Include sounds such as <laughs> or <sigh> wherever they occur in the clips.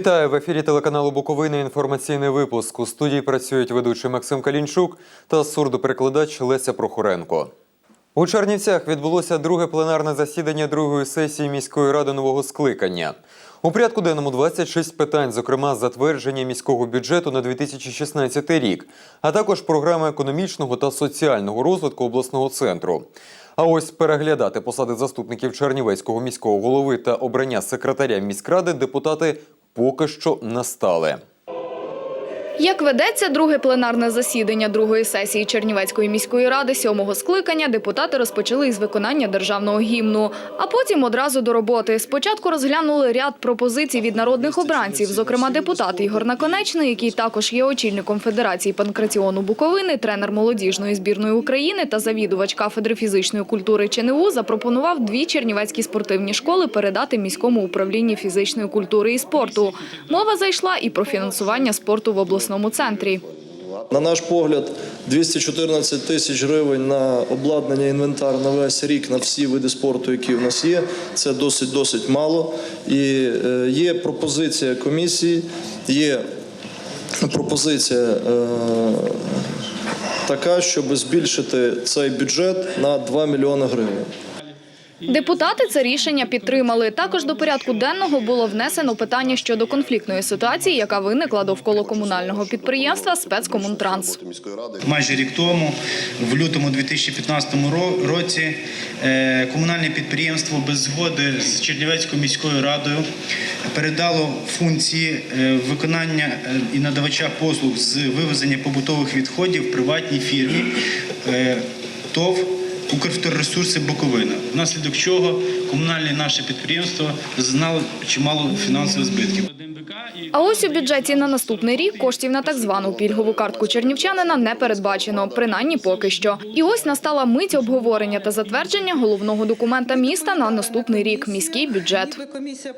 Вітаю в ефірі телеканалу Буковина. Інформаційний випуск. У студії працюють ведучий Максим Калінчук та сурдоперекладач Леся Прохоренко. У Чернівцях відбулося друге пленарне засідання другої сесії міської ради нового скликання. У порядку денному 26 питань, зокрема затвердження міського бюджету на 2016 рік, а також програми економічного та соціального розвитку обласного центру. А ось переглядати посади заступників Чернівецького міського голови та обрання секретаря міськради депутати поки що не стали. Як ведеться друге пленарне засідання другої сесії Чернівецької міської ради сьомого скликання, депутати розпочали із виконання державного гімну, а потім одразу до роботи. Спочатку розглянули ряд пропозицій від народних обранців, зокрема депутат Ігор Наконечний, який також є очільником Федерації панкраціону Буковини, тренер молодіжної збірної України та завідувач кафедри фізичної культури ЧНУ, запропонував дві чернівецькі спортивні школи передати міському управлінні фізичної культури і спорту. Мова зайшла і про фінансування спорту в обласному центрі. На наш погляд, 214 тисяч гривень на обладнання інвентар на весь рік на всі види спорту, які в нас є. Це досить досить мало. І е, є пропозиція комісії, є пропозиція е, така, щоб збільшити цей бюджет на 2 мільйони гривень. Депутати це рішення підтримали. Також до порядку денного було внесено питання щодо конфліктної ситуації, яка виникла довкола комунального підприємства «Спецкомунтранс». Майже рік тому, в лютому 2015 році, е, комунальне підприємство без згоди з Чернівецькою міською радою передало функції е, виконання е, і надавача послуг з вивезення побутових відходів приватній фірмі ТОВ Укрвторресурси Буковина, внаслідок чого комунальне наше підприємство зазнало чимало фінансових збитків. А ось у бюджеті на наступний рік коштів на так звану пільгову картку чернівчанина не передбачено, принаймні поки що. І ось настала мить обговорення та затвердження головного документа міста на наступний рік – міський бюджет.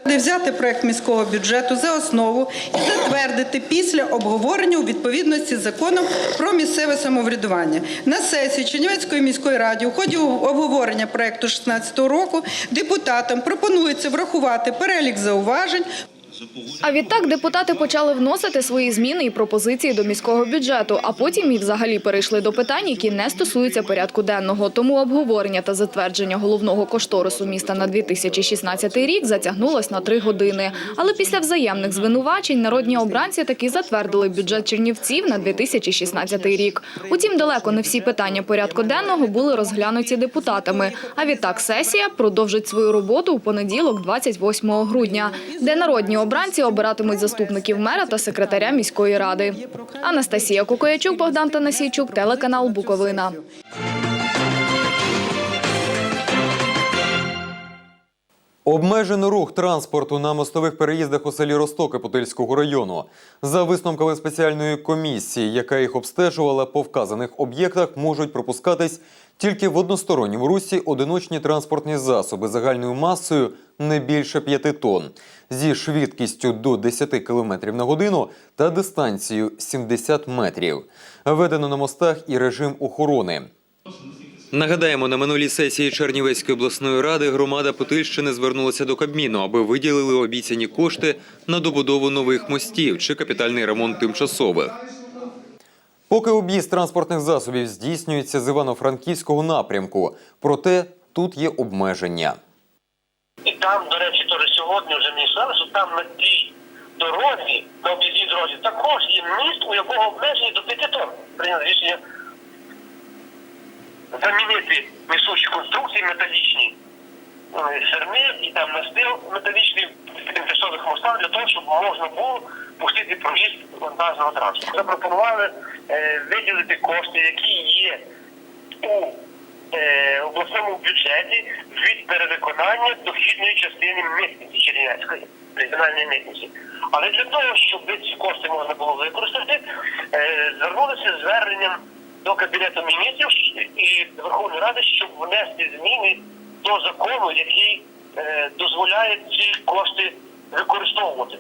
Буде взяти проект міського бюджету за основу і затвердити після обговорення у відповідності з законом про місцеве самоврядування. На сесії Чернівецької міської ради у ході обговорення проекту 2016 року депутатам пропонується врахувати перелік зауважень, А відтак депутати почали вносити свої зміни і пропозиції до міського бюджету, а потім і взагалі перейшли до питань, які не стосуються порядку денного. Тому обговорення та затвердження головного кошторису міста на 2016 рік затягнулось на три години. Але після взаємних звинувачень народні обранці таки затвердили бюджет Чернівців на 2016 рік. Утім, далеко не всі питання порядку денного були розглянуті депутатами. А відтак сесія продовжить свою роботу у понеділок, 28 грудня, де народні обранці обиратимуть заступників мера та секретаря міської ради. Анастасія Кукоячук, Богдан Танасійчук, телеканал Буковина. Обмежено рух транспорту на мостових переїздах у селі Ростоки Путильського району. За висновками спеціальної комісії, яка їх обстежувала по вказаних об'єктах, можуть пропускатись тільки в односторонньому русі одиночні транспортні засоби загальною масою не більше 5 тонн, зі швидкістю до 10 км на годину та дистанцією 70 метрів. Введено на мостах і режим охорони. Нагадаємо, на минулій сесії Чернівецької обласної ради громада Путильщини звернулася до Кабміну, аби виділили обіцяні кошти на добудову нових мостів чи капітальний ремонт тимчасових. Поки об'їзд транспортних засобів здійснюється з Івано-Франківського напрямку, проте тут є обмеження. І там, до речі, теж сьогодні вже мені сказали, що там на тій дорозі, на об'їзній дорозі, також є міст, у якого обмежені до 5 тонн. Прийняли рішення замінити несучі конструкції металічні ну, і там настил металічний тимчасових мостах для того, щоб можна було пустити проїзд вантажного транспорту. Запропонували е, виділити кошти, які є у е, обласному бюджеті від перевиконання дохідної частини митниці Чернівецької регіональної митниці. Але для того, щоб ці кошти можна було використати, е, звернулися зверненням до Кабінету міністрів і Верховної Ради, щоб внести зміни до закону, який е, дозволяє ці кошти використовувати.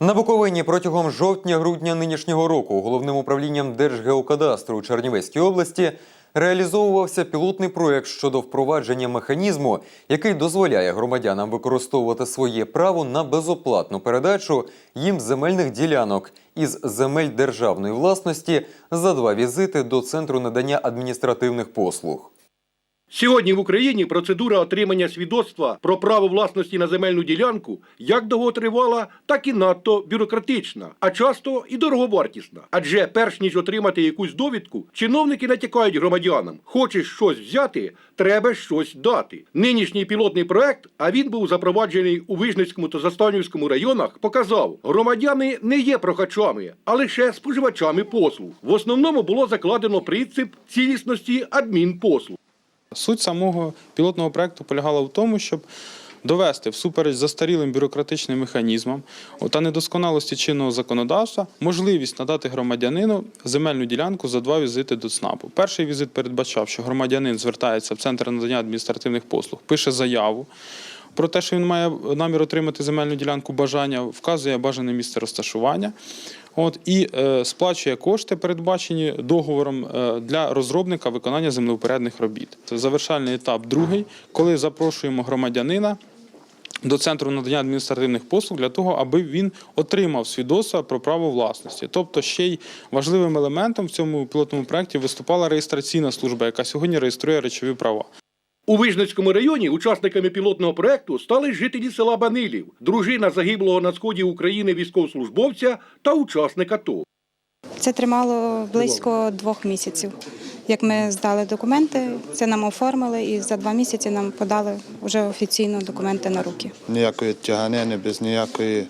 На Буковині протягом жовтня-грудня нинішнього року головним управлінням Держгеокадастру у Чернівецькій області реалізовувався пілотний проект щодо впровадження механізму, який дозволяє громадянам використовувати своє право на безоплатну передачу їм земельних ділянок із земель державної власності за два візити до центру надання адміністративних послуг. Сьогодні в Україні процедура отримання свідоцтва про право власності на земельну ділянку як довготривала, так і надто бюрократична, а часто і дороговартісна. Адже перш ніж отримати якусь довідку, чиновники натякають громадянам: хочеш щось взяти, треба щось дати. Нинішній пілотний проект, а він був запроваджений у Вижницькому та Застанівському районах, показав, громадяни не є прохачами, а лише споживачами послуг. В основному було закладено принцип цілісності адмінпослуг. Суть самого пілотного проекту полягала в тому, щоб довести всупереч застарілим бюрократичним механізмам та недосконалості чинного законодавства можливість надати громадянину земельну ділянку за два візити до ЦНАПу. Перший візит передбачав, що громадянин звертається в центр надання адміністративних послуг, пише заяву. Про те, що він має намір отримати земельну ділянку бажання, вказує бажане місце розташування. От, і е, сплачує кошти, передбачені договором е, для розробника виконання землеупорядних робіт. Це завершальний етап другий, коли запрошуємо громадянина до центру надання адміністративних послуг для того, аби він отримав свідоцтво про право власності. Тобто, ще й важливим елементом в цьому пілотному проєкті виступала реєстраційна служба, яка сьогодні реєструє речові права. У Вижницькому районі учасниками пілотного проекту стали жителі села Банилів, дружина загиблого на сході України військовослужбовця та учасник АТО. Це тримало близько двох місяців. Як ми здали документи, це нам оформили, і за два місяці нам подали вже офіційно документи на руки. ніякої тяганини, без ніякої.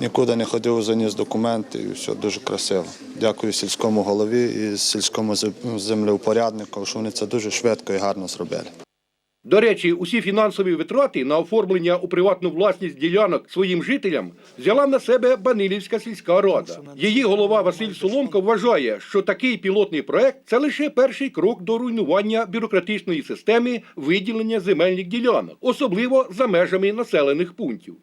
Нікуди не ходив, заніс документи і все дуже красиво. Дякую сільському голові і сільському зем- землеупоряднику, що вони це дуже швидко і гарно зробили. До речі, усі фінансові витрати на оформлення у приватну власність ділянок своїм жителям взяла на себе Банилівська сільська рада. Її голова Василь Соломко вважає, що такий пілотний проект це лише перший крок до руйнування бюрократичної системи виділення земельних ділянок, особливо за межами населених пунктів.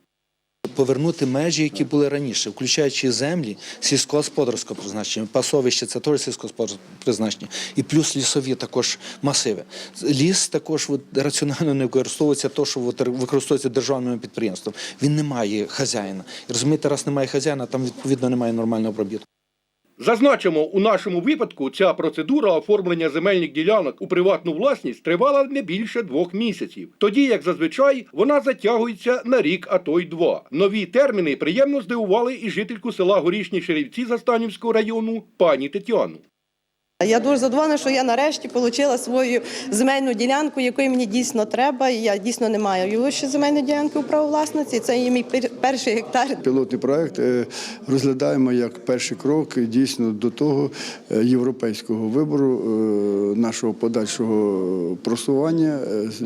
Повернути межі, які були раніше, включаючи землі сільськогосподарського призначення, пасовище це теж сільськогосподарського призначення, і плюс лісові також масиви. Ліс також раціонально не використовується, то що використовується державним підприємством. Він не має хазяїна. Розумієте, раз немає хазяїна, там відповідно немає нормального обробітку. Зазначимо, у нашому випадку ця процедура оформлення земельних ділянок у приватну власність тривала не більше двох місяців. Тоді, як зазвичай, вона затягується на рік, а то й два. Нові терміни приємно здивували і жительку села Горішні Шерівці Застанівського району пані Тетяну. Я дуже задоволена, що я нарешті отримала свою земельну ділянку, якої мені дійсно треба. Я дійсно не маю ще земельної ділянки у право власності. Це є мій перший гектар. Пілотний проект е, розглядаємо як перший крок дійсно до того е, європейського вибору е, нашого подальшого просування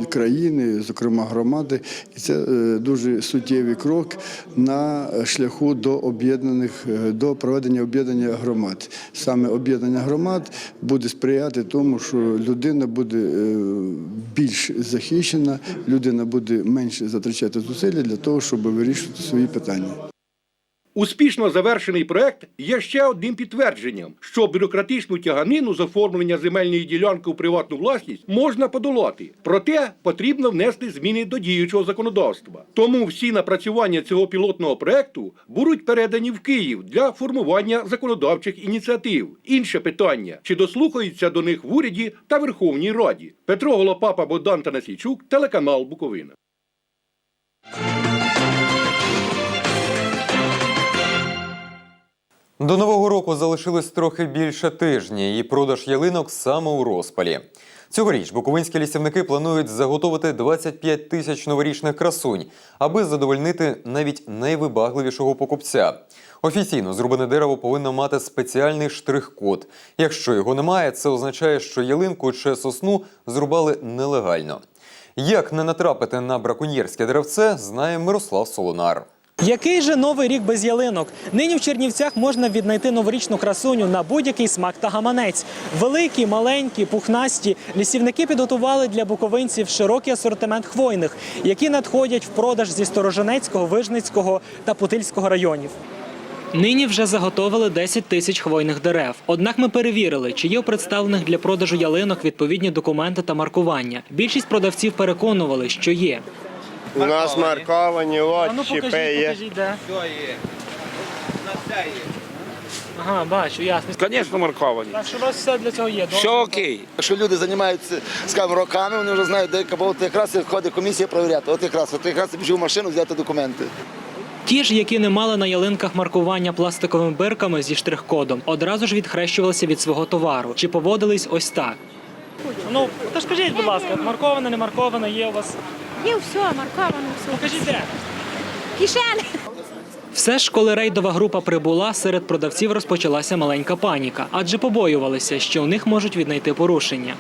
країни, зокрема громади. І це дуже суттєвий крок на шляху до об'єднаних до проведення об'єднання громад. Саме об'єднання громад буде сприяти тому, що людина буде е, більш захищена, людина буде менше затрачати зусилля для того, щоб вирішувати свої питання. Успішно завершений проект є ще одним підтвердженням, що бюрократичну тяганину з оформлення земельної ділянки у приватну власність можна подолати. Проте потрібно внести зміни до діючого законодавства. Тому всі напрацювання цього пілотного проекту будуть передані в Київ для формування законодавчих ініціатив. Інше питання: чи дослухаються до них в уряді та Верховній Раді? Петро Голопапа, Богдан Танасійчук, телеканал Буковина. До нового року залишилось трохи більше тижня, і продаж ялинок саме у розпалі. Цьогоріч буковинські лісівники планують заготовити 25 тисяч новорічних красунь, аби задовольнити навіть найвибагливішого покупця. Офіційно зрубане дерево повинно мати спеціальний штрих-код. Якщо його немає, це означає, що ялинку чи сосну зрубали нелегально. Як не натрапити на браконьєрське деревце, знає Мирослав Солонар. Який же новий рік без ялинок? Нині в Чернівцях можна віднайти новорічну красуню на будь-який смак та гаманець. Великі, маленькі, пухнасті лісівники підготували для буковинців широкий асортимент хвойних, які надходять в продаж зі Сторожинецького, Вижницького та Путильського районів. Нині вже заготовили 10 тисяч хвойних дерев. Однак ми перевірили, чи є у представлених для продажу ялинок відповідні документи та маркування. Більшість продавців переконували, що є. У нас марковані, от ну, чіпи є. де. Ага, бачу, ясно. Звісно, марковані. Так що у вас все для цього є. Все окей. Якщо люди займаються скажімо, роками, вони вже знають, де кабо, от якраз і ходить комісія перевіряти. От якраз, от якраз біжу в машину взяти документи. Ті ж, які не мали на ялинках маркування пластиковими бирками зі штрих-кодом, одразу ж відхрещувалися від свого товару чи поводились ось так. Ну, то ж кажіть, будь ласка, марковане, не марковане, є у вас. Є все, марковано, все. Покажіть де. Кишені. Все ж, коли рейдова група прибула, серед продавців розпочалася маленька паніка, адже побоювалися, що у них можуть віднайти порушення.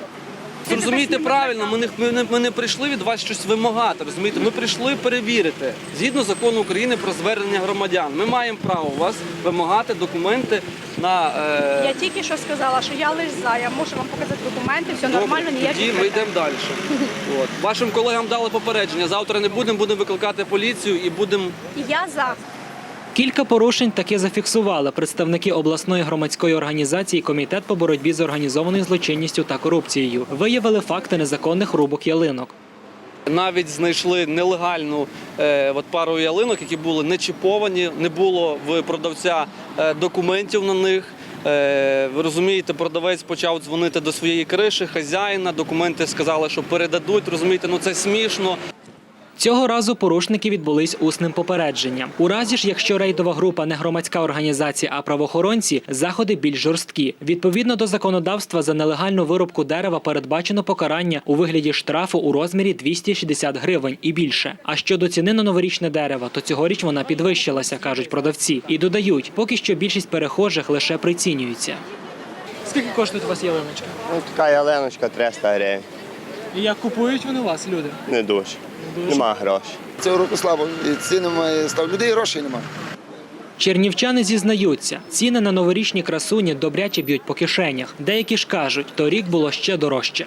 Зрозумійте правильно, ми не, ми, не, ми не прийшли від вас щось вимагати. Розумієте, ми прийшли перевірити згідно закону України про звернення громадян. Ми маємо право у вас вимагати документи на е... Я тільки що сказала, що я лише за, я можу вам показати документи, все нормально, Добре, ніяких тоді ми йдемо далі. <laughs> От. Вашим колегам дали попередження. Завтра не будемо, будемо викликати поліцію і будемо я за. Кілька порушень таки зафіксували представники обласної громадської організації Комітет по боротьбі з організованою злочинністю та корупцією. Виявили факти незаконних рубок ялинок. Навіть знайшли нелегальну е, от пару ялинок, які були не чіповані, не було в продавця е, документів на них. Е, ви розумієте, продавець почав дзвонити до своєї криші, хазяїна, документи сказали, що передадуть. Розумієте, ну це смішно. Цього разу порушники відбулись усним попередженням. У разі ж, якщо рейдова група не громадська організація, а правоохоронці, заходи більш жорсткі. Відповідно до законодавства за нелегальну вирубку дерева передбачено покарання у вигляді штрафу у розмірі 260 гривень і більше. А щодо ціни на новорічне дерево, то цьогоріч вона підвищилася, кажуть продавці. І додають, поки що більшість перехожих лише прицінюються. Скільки коштують у вас ялиночки? Ну, така яленочка 300 гривень. І як купують вони у вас, люди? Не дуже. Нема грошей. Цього року слабо, і ціни немає, став людей грошей немає. Чернівчани зізнаються, ціни на новорічні красуні добряче б'ють по кишенях. Деякі ж кажуть, торік було ще дорожче.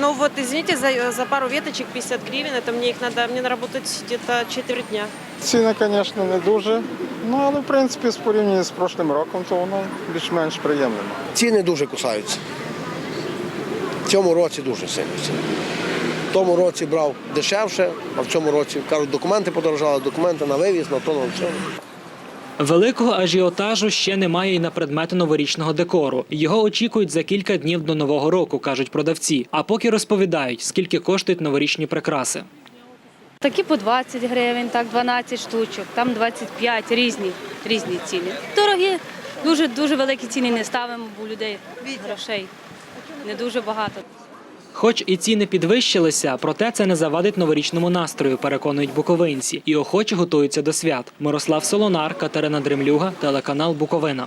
Ну вот, извините, за, за пару веточек 50 гривен, это мне их надо, мне наработать где-то четверть дня. Ціни, звісно, не дуже. Ну, але в принципі, з порівняння з прошлим роком, то воно більш-менш приємне. Ціни дуже кусаються. В цьому році дуже сильно ціни. В тому році брав дешевше, а в цьому році кажуть, документи подорожали, документи на вивіз, на то, на все. Великого ажіотажу ще немає і на предмети новорічного декору. Його очікують за кілька днів до нового року, кажуть продавці. А поки розповідають, скільки коштують новорічні прикраси. Такі по 20 гривень, так 12 штучок, там 25, різні, різні ціни. Дорогі, дуже дуже великі ціни не ставимо, бо у людей грошей не дуже багато. Хоч і ціни підвищилися, проте це не завадить новорічному настрою, переконують буковинці, і охочі готуються до свят. Мирослав Солонар, Катерина Дремлюга, телеканал Буковина.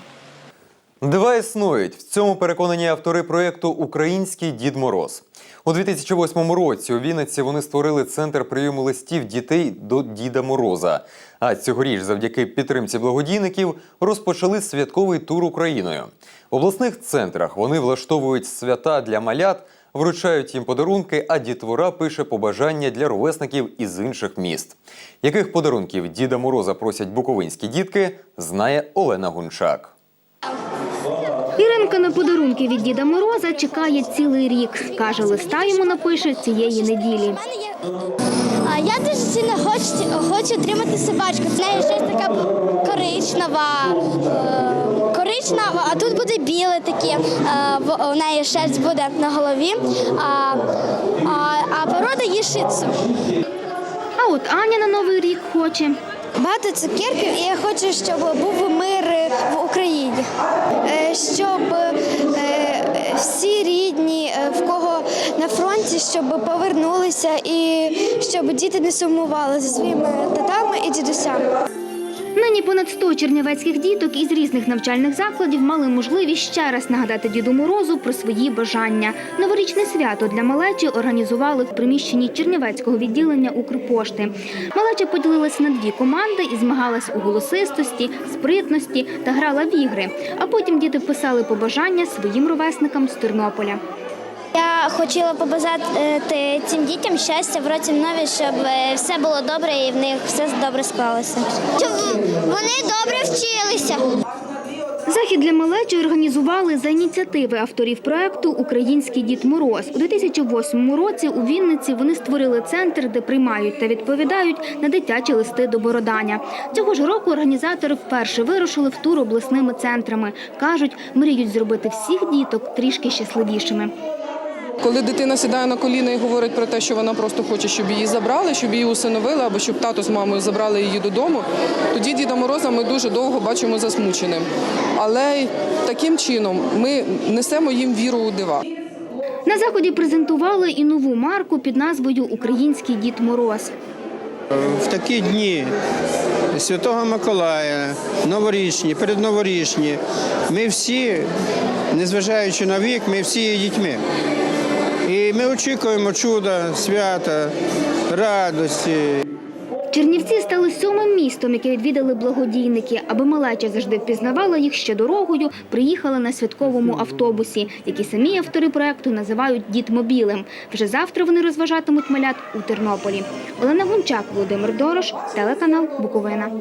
Дива існують. В цьому переконані автори проєкту Український Дід Мороз. У 2008 році у Вінниці вони створили центр прийому листів дітей до Діда Мороза. А цьогоріч, завдяки підтримці благодійників, розпочали святковий тур Україною. В обласних центрах вони влаштовують свята для малят, вручають їм подарунки, а дітвора пише побажання для ровесників із інших міст. Яких подарунків Діда Мороза просять буковинські дітки, знає Олена Гунчак. Іринка на подарунки від Діда Мороза чекає цілий рік. Каже, листа йому напише цієї неділі. А я дуже сильно хочу, хочу отримати собачку. В неї щось така коричнева, е, коричнева, а тут буде біле таке. Е, в- У неї шерсть буде на голові, а, а, а порода є шицу. А от Аня на новий рік хоче. Багато цукерків, і я хочу, щоб був мир в Україні, Е, щоб е, всі рідні, в кого на фронті, щоб повернулися і щоб діти не сумували за своїми татами і дідусями. Нині понад 100 чернівецьких діток із різних навчальних закладів мали можливість ще раз нагадати Діду Морозу про свої бажання. Новорічне свято для малечі організували в приміщенні Чернівецького відділення Укрпошти. Малеча поділилась на дві команди і змагалась у голосистості, спритності та грала в ігри. А потім діти писали побажання своїм ровесникам з Тернополя. Я хотіла побажати цим дітям щастя в році нові, щоб е, все було добре і в них все добре склалося. Щоб вони добре вчилися. Захід для малечі організували за ініціативи авторів проекту Український дід Мороз. У 2008 році у Вінниці вони створили центр, де приймають та відповідають на дитячі листи до Бородання. Цього ж року організатори вперше вирушили в тур обласними центрами. кажуть, мріють зробити всіх діток трішки щасливішими. Коли дитина сідає на коліна і говорить про те, що вона просто хоче, щоб її забрали, щоб її усиновили, або щоб тато з мамою забрали її додому, тоді Діда Мороза ми дуже довго бачимо засмученим. Але таким чином ми несемо їм віру у дива. На заході презентували і нову марку під назвою Український дід Мороз. В такі дні Святого Миколая, новорічні, передноворічні, ми всі, незважаючи на вік, ми всі є дітьми. Ми очікуємо чуда, свята, радості. Чернівці стали сьомим містом, яке відвідали благодійники. Аби малеча завжди впізнавала їх ще дорогою, приїхали на святковому автобусі, який самі автори проекту називають «Дітмобілем». Вже завтра вони розважатимуть малят у Тернополі. Олена Гунчак, Володимир Дорош, телеканал Буковина.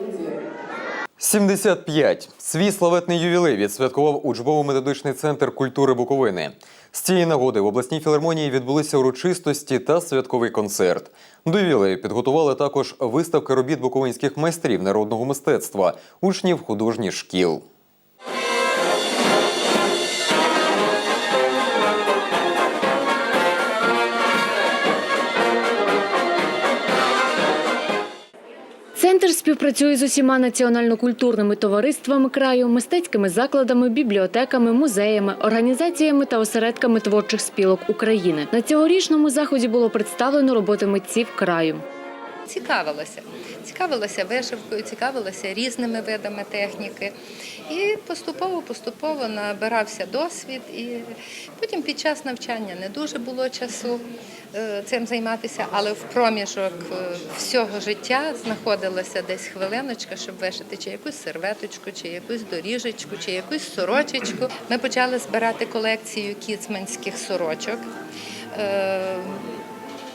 75. Свій славетний ювілей відсвяткував учбово-методичний центр культури Буковини. З цієї нагоди в обласній філармонії відбулися урочистості та святковий концерт. До ювілею підготували також виставки робіт буковинських майстрів народного мистецтва, учнів художніх шкіл. Співпрацює з усіма національно-культурними товариствами краю, мистецькими закладами, бібліотеками, музеями, організаціями та осередками творчих спілок України. На цьогорічному заході було представлено роботи митців краю. Цікавилася. Цікавилася вишивкою, цікавилася різними видами техніки. І поступово-поступово набирався досвід. І потім під час навчання не дуже було часу е, цим займатися, але в проміжок е, всього життя знаходилася десь хвилиночка, щоб вишити чи якусь серветочку, чи якусь доріжечку, чи якусь сорочечку. Ми почали збирати колекцію кіцманських сорочок.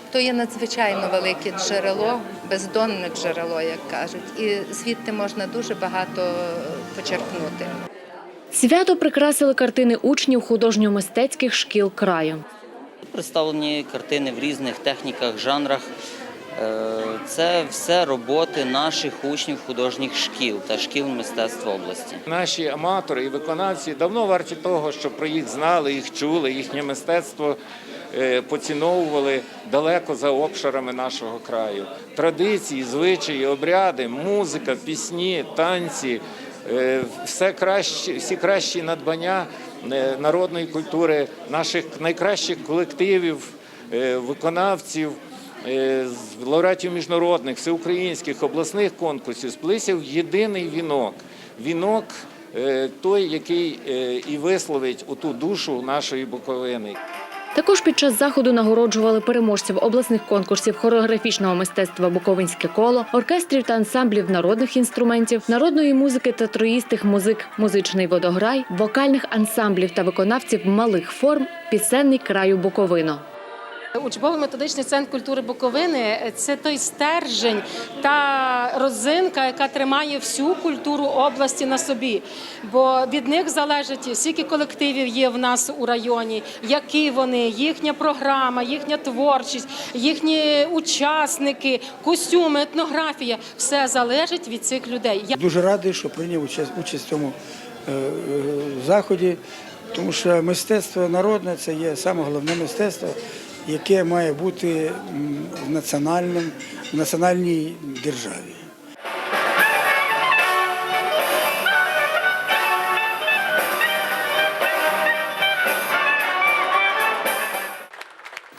Е, то є надзвичайно велике джерело, бездонне джерело, як кажуть, і звідти можна дуже багато почерпнути. Свято прикрасили картини учнів художньо-мистецьких шкіл краю. Представлені картини в різних техніках, жанрах. Е, Це все роботи наших учнів художніх шкіл та шкіл мистецтва області. Наші аматори і виконавці давно варті того, щоб про їх знали, їх чули, їхнє мистецтво е, поціновували далеко за обширами нашого краю. Традиції, звичаї, обряди, музика, пісні, танці. е, Все кращі, всі кращі надбання е, народної культури, наших найкращих колективів, е, виконавців, е, з лауреатів міжнародних, всеукраїнських, обласних конкурсів сплися в єдиний вінок. Вінок е, той, який е, і висловить оту душу нашої Буковини. Також під час заходу нагороджували переможців обласних конкурсів хореографічного мистецтва Буковинське коло, оркестрів та ансамблів народних інструментів, народної музики та троїстих музик, музичний водограй, вокальних ансамблів та виконавців малих форм, пісенний краю Буковино. Учбовий методичний центр культури Буковини це той стержень та розинка, яка тримає всю культуру області на собі. Бо від них залежить, скільки колективів є в нас у районі, які вони, їхня програма, їхня творчість, їхні учасники, костюми, етнографія все залежить від цих людей. Я Дуже радий, що прийняв участь, участь в цьому е, е, заході, тому що мистецтво народне це є саме головне мистецтво, яке має бути в національній державі.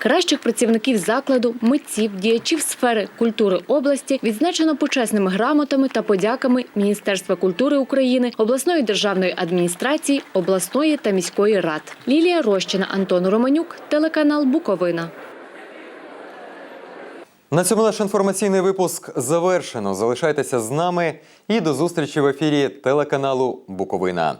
Кращих працівників закладу, митців, діячів сфери культури області відзначено почесними грамотами та подяками Міністерства культури України, обласної державної адміністрації, обласної та міської рад. Лілія Рощина, Антон Романюк, телеканал Буковина. На цьому наш інформаційний випуск завершено. Залишайтеся з нами і до зустрічі в ефірі телеканалу Буковина.